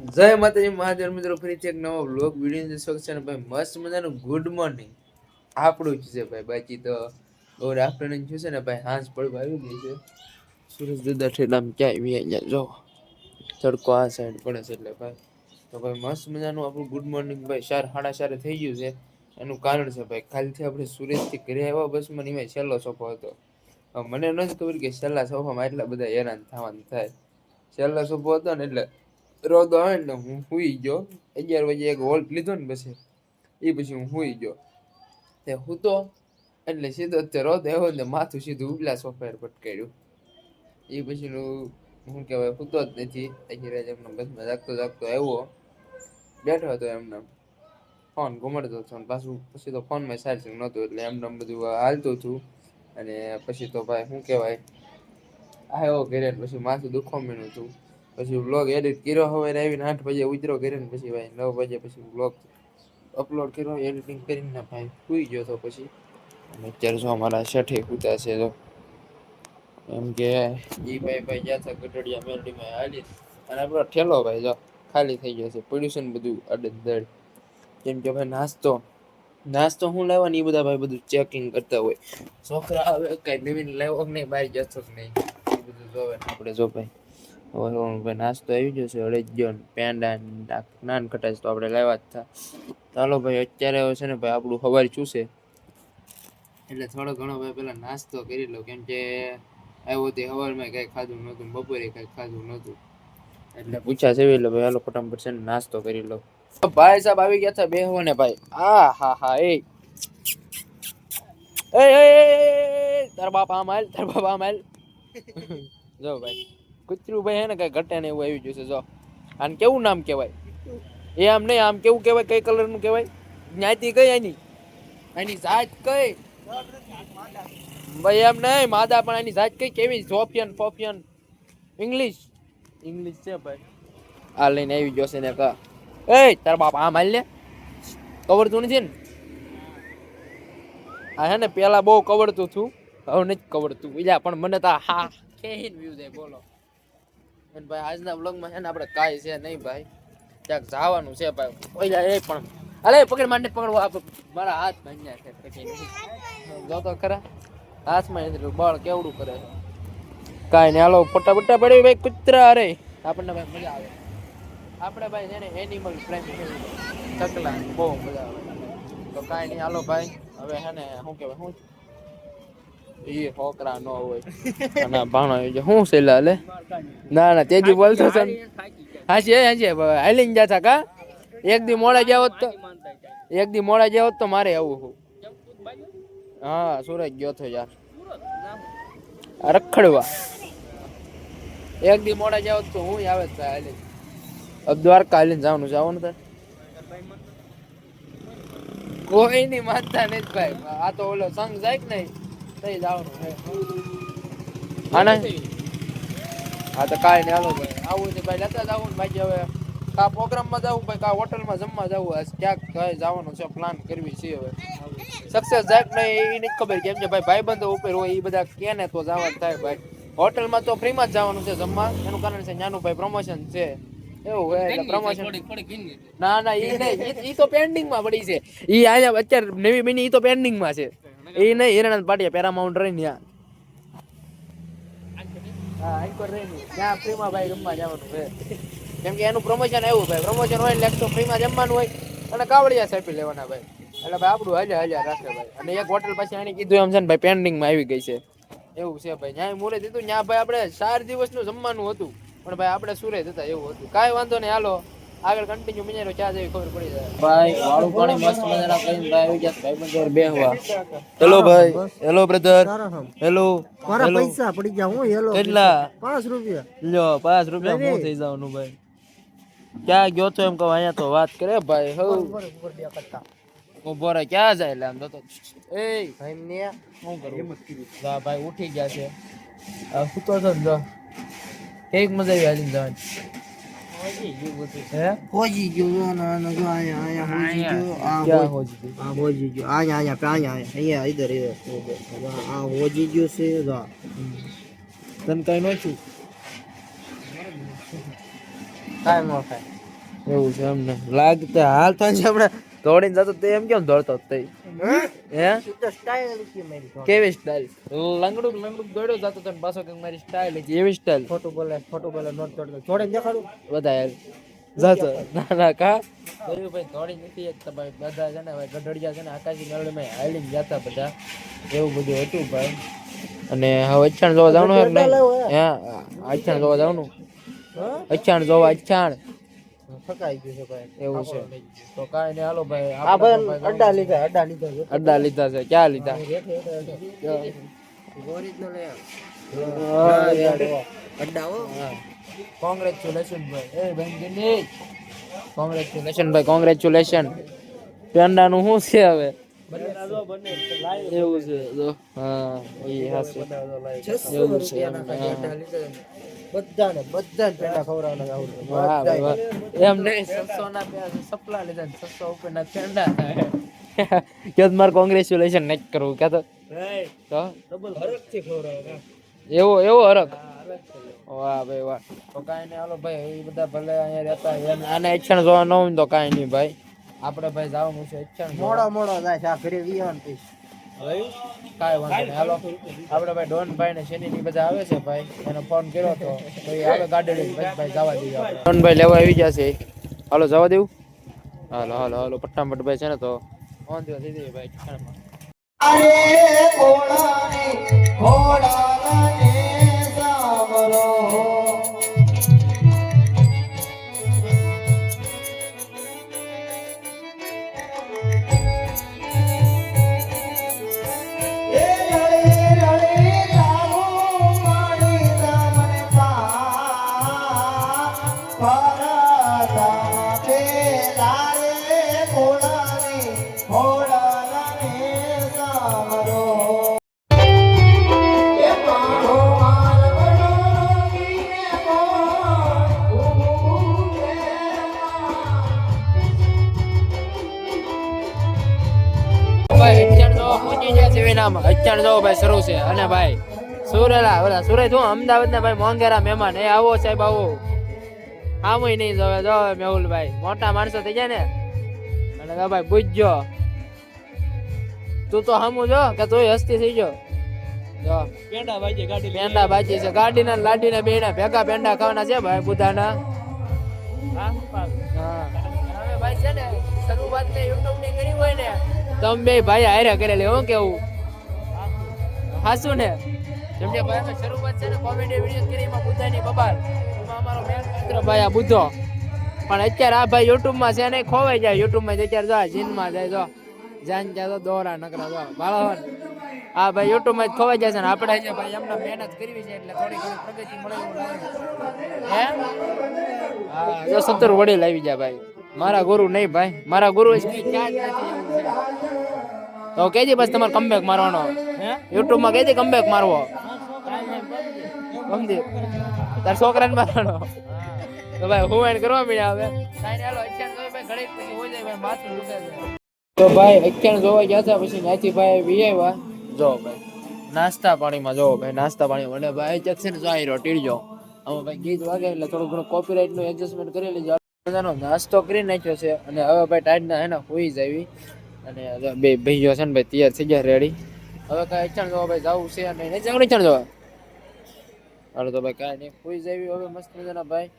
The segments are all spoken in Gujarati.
જય માતાજી મહાદેવ મિત્રો ફરીથી એક નવો બ્લોગ વીડિયો સ્વાગત છે અને ભાઈ, મસ્ત મજાનું ગુડ મોર્નિંગ આપણું જ છે ભાઈ, બાકી તો ઓર આફ્ટરનૂન થયું છે ને ભાઈ હાંસ પડવા આવી ગઈ છે. સુરજ દાદા ઠેલામ ક્યાંય વી અહીંયા, જો, તડકો આ સાઈડ પડે છે એટલે ભાઈ. તો ભાઈ, મસ્ત મજાનું આપણું ગુડ મોર્નિંગ ભાઈ, ચાર, સાડા ચારે થઈ ગયું છે. એનું કારણ છે ભાઈ, કાલથી આપણે સુરતથી ઘરે આવ્યા બસમાં ને એમાં છેલ્લો સોફો હતો. મને નથી ખબર કે છેલ્લા સોફામાં એટલા બધા હેરાન થવાનું થાય. છેલ્લો સોફો હતો ને એટલે રોદો આવે એટલે હું સુઈ ગયો અગિયાર વાગે એક વોલ્ટ લીધો ને પછી એ પછી હું સુઈ ગયો તે હું તો એટલે સીધો તે રોદ આવ્યો ને માથું સીધું ઉપલા સોફાર પટકાડ્યું એ પછીનું હું કહેવાય સૂતો જ નથી અત્યારે એમને બસમાં જાગતો જાગતો આવ્યો બેઠો હતો એમને ફોન ગુમાડતો હતો ને પાછું પછી તો ફોનમાં ચાર્જિંગ નહોતું એટલે એમને બધું હાલતું હતું અને પછી તો ભાઈ શું કહેવાય આવ્યો ઘરે પછી માથું દુખવા માંડ્યું હતું પછી વ્લોગ એડિટ કર્યો હવે આવીને આઠ વાગે ઉજરો કર્યો ને પછી ભાઈ નવ વાગે પછી વ્લોગ અપલોડ કર્યો એડિટિંગ કરીને ભાઈ સુઈ ગયો તો પછી. અત્યારે જો અમારા શેઠે કૂતા છે તો એમ કે એ ભાઈ ભાઈ ગયા હતા ગઢડિયા મેલડીમાં હાલી અને આપણો ઠેલો ભાઈ જો ખાલી થઈ ગયો છે, પડ્યું છે ને બધું અડધડ કેમ કે ભાઈ નાસ્તો નાસ્તો હું લાવવા એ બધા ભાઈ બધું ચેકિંગ કરતા હોય. છોકરા હવે કઈ નવીન લાવ્યો કે નહીં, બહાર જશો કે નહીં? એ બધું જોવે આપણે જો ભાઈ. નાસ્તો આવી ગયો છે અડેજ્યો પેંડા નાન ખટાશ તો આપણે લાવ્યા જ હતા ચાલો ભાઈ અત્યારે છે ને ભાઈ આપણું સવાર ચૂસે એટલે થોડો ઘણો ભાઈ પેલા નાસ્તો કરી લો કેમ કે આવ્યો તે સવારમાં કઈ ખાધું નહોતું બપોરે કઈ ખાધું નહોતું એટલે પૂછ્યા છે એટલે ભાઈ હાલો ફટાફટ છે ને નાસ્તો કરી લો ભાઈ સાહેબ આવી ગયા હતા બેહવો ને ભાઈ આ હા હા એ એ તારા બાપ આમ હાલ તારા બાપ આમ જો ભાઈ કૂતરું ભાઈ હે ને કઈ ઘટે ને એવું આવી ગયું છે જો. આને કેવું નામ કહેવાય? એ આમ નહીં આમ કેવું કહેવાય કઈ કલરનું કહેવાય? જ્ઞાતિ કઈ એની એની જાત કઈ? ભાઈ એમ નહીં માદા પણ એની જાત કઈ કેવી? સોફિયન ફોફિયન ઇંગ્લિશ ઇંગ્લિશ છે ભાઈ. આ લઈને આવી ગયો છે ને કા. એ તાર બાપ આમ હાલ ને કવરતું નથી ને? આ હે ને પેલા બહુ કવડતું હતું હવે નથી કવડતું બીજા પણ મને તો હા. કેહીન વ્યૂ છે બોલો. અને ભાઈ આજના વ્લોગમાં છે ને આપણે કાંઈ છે નહીં ભાઈ. ક્યાંક જવાનું છે ભાઈ. ઓલા એ પણ. અરે પકડ માંડે પકડવા. આપ મારા હાથ ભાંગ્યા છે નહીં. જો તો ખરા. હાથમાં એટલું બળ કેવડું કરે કાંઈ નહીં હાલો ફોટા ફોટા પડે ભાઈ કૂતરા અરે. આપણને ભાઈ મજા આવે. આપણે ભાઈ છે ને એનિમલ પ્રેમી ચકલા. બહુ મજા આવે. તો કાંઈ નહીં, હાલો ભાઈ. હવે છે ને, શું કહેવાય શું છોકરા ન હોય. શું ના ના, તેજી બોલતો છે હે જાતા કા એક દી તો એક દી મોડા જાવ તો મારે આવું હું. સુરત ગયો તો રખડવા. એક દી મોડા જાવ તો હું આવે જ હાલી અબ દ્વારકા હાલીને જવાનું જવાનું તાર. કોઈ ની માનતા નથી ભાઈ. આ તો ઓલો સંગ જાય કે નહીં? તઈ જવાનું હે તો કાંઈ નહીં હાલો ભાઈ. આવું છે ભાઈ લેતા જવું ને બાકી હવે કા પ્રોગ્રામમાં જવું ભાઈ કા હોટલમાં જમવા જવું આજ ક્યાંક કઈ જવાનું છે પ્લાન કરવી છે હવે. સક્સેસ જાય કે નહીં એ નથી ખબર કેમ કે ભાઈ ભાઈબંધો ઉપર હોય એ બધા કે ને તો જવાનું થાય ભાઈ. હોટલમાં તો ફ્રીમાં જ જવાનું છે જમવા. એનું કારણ છે નાનું ભાઈ પ્રમોશન છે. એવું હોય એટલે પ્રમોશન ના ના એ નહીં. ઈ- ઈ તો પેન્ડિંગમાં પડી છે. ઈ અહીંયા અત્યારે નવી બની ઈ તો પેન્ડિંગમાં છે. એ નહીં હિરાનંદ પાટિયા પેરામાઉન્ટ રહી ને ત્યાં હા આઈકોર રહી ને ત્યાં ફ્રીમાં ભાઈ રમવા જવાનું છે કેમ કે એનું પ્રમોશન એવું ભાઈ પ્રમોશન હોય એટલે તો ફ્રીમાં જમવાનું હોય અને કાવડિયા સાપી લેવાના ભાઈ એટલે ભાઈ આપણું હજાર હજાર રાખે ભાઈ અને એક હોટલ પાસે એને કીધું એમ છે ને ભાઈ પેન્ડિંગમાં આવી ગઈ છે એવું છે ભાઈ ત્યાં મુરે દીધું ત્યાં ભાઈ આપણે ચાર દિવસનું જમવાનું હતું પણ ભાઈ આપણે સુરત હતા એવું હતું કાંઈ વાંધો નહીં હાલો આગળ કન્ટિન્યુ મિનિરો ચા જેવી ખબર પડી જાય. ભાઈ વાળું પાણી મસ્ત મજાના કરીને ભાઈ આવી ગયા ભાઈ બંધ બેહવા. હેલો ભાઈ હેલો બ્રધર હેલો મારા પૈસા પડી ગયા હું હેલો કેટલા? 5 રૂપિયા. લ્યો 5 રૂપિયા હું થઈ જવાનું ભાઈ. ક્યાં ગયો તો એમ કહો અહીંયા તો વાત કરે ભાઈ હવ ઊભો રહે ક્યાં જાય એટલે આમ તો એ ભાઈ ને શું કરું? જા ભાઈ ઉઠી ગયા છે. આ સૂતો હતો ને જો. કેક મજા આવી હાલીને જવાની. હે હોજી ગયો ના ના જો આયા આયા હોજી ગયો આ હોજી ગયો? આ હોજી ગયો આયા આયા આયા આયા અહીંયા ઇધર ઇધર આ હોજી ગયો છે જો. તને કઈ નો છું કાઈ ન થાય. એવું છે એમને. લાગતા હાલતા છે હમણાં દોડીને જતો તો એમ કેમ દોડતો તે? હે? સ્ટાઇલ છે મારી કેવી સ્ટાઇલ લંગડું લંગડું દોડ્યો જતો તો ને પાછો કંઈક મારી સ્ટાઇલ હતી. એવી સ્ટાઇલ ખોટું બોલે ખોટું બોલે નોટ દોડતો. જોડે દેખાડું? બધા યાર જતો. ના ના કા? જોયું ભાઈ દોડી નથી શકતા ભાઈ બધા છે ને ભાઈ ગઢડિયા છે ને આકાશી મેળવીમાં હાલીને જતા બધા. એવું બધું હતું ભાઈ. અને હવે અચાણ જોવા જવાનું કે હે? અચાણ જોવા જવાનું? અચાણ જોવા અચ્છાણ. થકાઈ ગયું છે ભાઈ. એવું છે. તો કાંઈ નહીં હાલો ભાઈ આ આપણે ભાઈ અડ્ડા લીધા અડ્ડા લીધા છે. અડ્ડા લીધા છે ક્યાં લીધા? ઓરિજિનલ અડ્ડા હો. કોંગ્રેચ્યુલેશન ભાઈ. એ બેંગીની કોંગ્રેચ્યુલેશન ભાઈ કોંગ્રેચ્યુલેશન પેંડાનું શું છે હવે? એવું છે હા એ હાસું એવું છે. બધાને બધાને પેંડા ખવડાવવાના આવડે. એમ નહીં છસો ના સપલા લીધા ને ઉપર ના પેંડા થાય. કે મારે કોંગ્રેચ્યુલેશન નહીં કરવું કે તો? તો? હરખથી ખવડાવવાના. એવો એવો હરક વાહ ભાઈ વાહ. તો કાંઈ નહીં હાલો ભાઈ એ બધા ભલે અહીંયા રહેતા હોય આને ઈચ્છણ જોવા ન હોય તો કાંઈ નહીં ભાઈ. આપણે ભાઈ જવાનું છે ઈચ્છણ મોડો મોડો જાય છે આ ઘરે વિયાન પીસ કાંઈ વાંધો નહીં. હાલો. આપણે ભાઈ ડોનભાઈ ને શેની બધા આવે છે ભાઈ? એનો ફોન કર્યો તો તો એ આવે ગાડી ભાઈ જવા દઈએ ડોનભાઈ લેવા આવી જશે હાલો જવા દેવું? હાલો હાલો હાલો. પટ્ટામપટ ભાઈ છે ને તો. ફોન દેવા દઈ દઈએ ભાઈ ઠીકાણામાં. ભાઈ વિનામાં જવું ભાઈ શરૂ છે. અને ભાઈ સુરેલા ઓલા સુરત હું અમદાવાદ ના ભાઈ મોંઘેરા મહેમાન. એ આવો સાહેબ આવો. આમય નહીં જોવે. જો મેહુલભાઈ મોટા માણસો થઈ જાય ને. અને ભાઈ પૂછજો. તું તો હમું જો કે તું હસ્તી થઈ જો જો. પેંડા ભાજી છે. ગાડી ના લાડી ના બેના ભેગા પેંડા ખાવાના છે ભાઈ છે ને તમે બે ભાઈ હારે કરેલી હું કેવું? હાસુ ને. જેમ ભાઈ, અમે શરૂઆત છે ને કોમેડી વીડિયો કરી એમાં બુદ્ધાની બબાલ. એમાં અમારો મેન મિત્ર ભાઈ આ બુદ્ધો. પણ અત્યારે આ ભાઈ યુટ્યુબમાં છે ને ખોવાઈ જાય. યુટ્યુબમાં અત્યારે જો જીનમાં જાય, જો. જાન જાય તો દોરા નકરા, જો. બાળાવન આ ભાઈ યુટ્યુબમાં જ ખોવાઈ જાય છે ને. આપણે જે ભાઈ એમને મહેનત કરવી છે એટલે થોડી ઘણી પ્રગતિ મળે હે? હા, જો સત્તર વડીલ આવી જાય ભાઈ. મારા ગુરુ નહીં ભાઈ. મારા ગુરુ ક્યાં જ નથી તો કેજે બસ તમારે કમબેક મારવાનો. યુટ્યુબમાં કેજે કમબેક મારવો. સમજી? તાર છોકરાને મારવાનો. તો ભાઈ હું એને કરવા મળ્યા હવે? તો ભાઈ પછી અત્યારે જોવા ગયા હતા પછી નાચી ભાઈ વી આવ્યા. જો ભાઈ નાસ્તા પાણીમાં જો ભાઈ નાસ્તા પાણી મને ભાઈ ચક ને જો આયરો ટીડજો આમાં ભાઈ ગીત વાગે એટલે થોડું ઘણું કોપીરાઇટનું એડજસ્ટમેન્ટ કરી લેજો. નાસ્તો કરી નાખ્યો છે. અને હવે ભાઈ ટાઈટના હે ને હોઈ જાવી. અને બે ભાઈઓ છે ને ભાઈ તૈયાર થઈ ગયા રેડી હવે કાંઈ ચણ જવા ભાઈ જવું છે અને નહીં? જવું અચાણ જવા હાલો તો ભાઈ કાંઈ નહીં હોઈ જાવી હવે મસ્ત મજાના ભાઈ.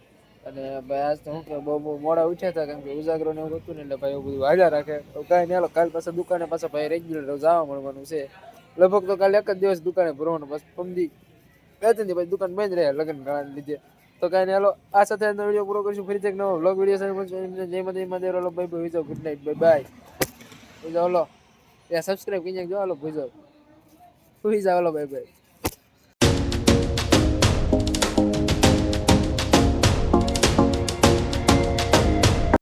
અને ભાઈ આજ તો હું કે બહુ બહુ મોડા ઉઠ્યા હતા, કેમ કે ઉજાગરો ને એવું હતું ને એટલે ભાઈ એવું બધું હાલ્યા રાખે. તો કાંઈ નહીં કાલ પાછા દુકાને પાછા ભાઈ રેગ્યુલર જવા મળવાનું છે. લગભગ તો કાલે એક જ દિવસ દુકાને ભરવાનું, બસ પમદી. બે ત્રણ પછી દુકાન બંધ રહે લગ્ન ગાળાને લીધે. તો કાંઈ નહીં, હાલો, આ સાથે વીડિયો પૂરો કરીશું. ફરીથી એક નવો વ્લોગ વીડિયો સાથે જય જય માતા ભાઈ bye good night bye bye હોઈ જાઓ હાલો ત્યાં સબસ્ક્રાઈબ કરી નાખજો હાલો હોઈ જાઓ. હોઈ જાઓ ભાઈ બાય